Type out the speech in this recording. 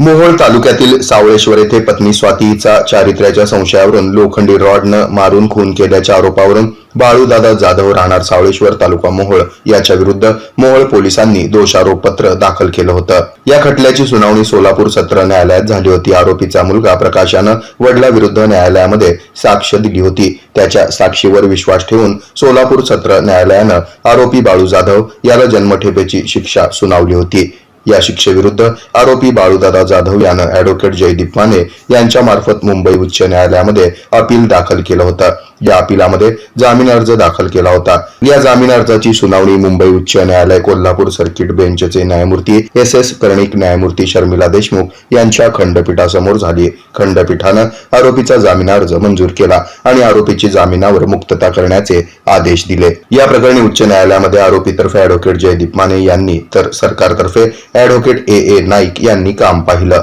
मोहोळ तालुक्यातील सावळेश्वर येथे पत्नी स्वातीचा चारित्र्याच्या संशयावरून लोखंडी रॉडनं मारून खून केल्याच्या आरोपावरून बाळूदादा जाधव राहणार सावळेश्वर तालुका मोहोळ याच्या विरुद्ध मोहोळ पोलिसांनी दोषारोपपत्र दाखल केलं होतं. या खटल्याची सुनावणी सोलापूर सत्र न्यायालयात झाली होती. आरोपीचा मुलगा प्रकाश यानं वडिलाविरुद्ध न्यायालयामध्ये साक्ष दिली होती. त्याच्या साक्षीवर विश्वास ठेवून सोलापूर सत्र न्यायालयानं आरोपी बाळू जाधव याला जन्मठेपेची शिक्षा सुनावली होती. या शिक्षेविरुद्ध आरोपी बाळूदादा जाधव यानं अॅडव्होकेट जयदीप माने यांच्या मार्फत मुंबई उच्च न्यायालयामध्ये अपील दाखल केलं होतं. या अपिलामध्ये जामीन अर्ज दाखल केला होता. या जामीन अर्जाची सुनावणी मुंबई उच्च न्यायालय कोल्हापूर सर्किट बेंचचे न्यायमूर्ती एस एस कर्णिक न्यायमूर्ती शर्मिला देशमुख यांच्या खंडपीठासमोर झाली. खंडपीठानं आरोपीचा जामीन अर्ज मंजूर केला आणि आरोपीची जामिनावर मुक्तता करण्याचे आदेश दिले. या प्रकरणी उच्च न्यायालयामध्ये आरोपीतर्फे अॅडव्होकेट जयदीप माने यांनी तर सरकारतर्फे अॅडव्होकेट ए ए नाईक यांनी काम पाहिलं.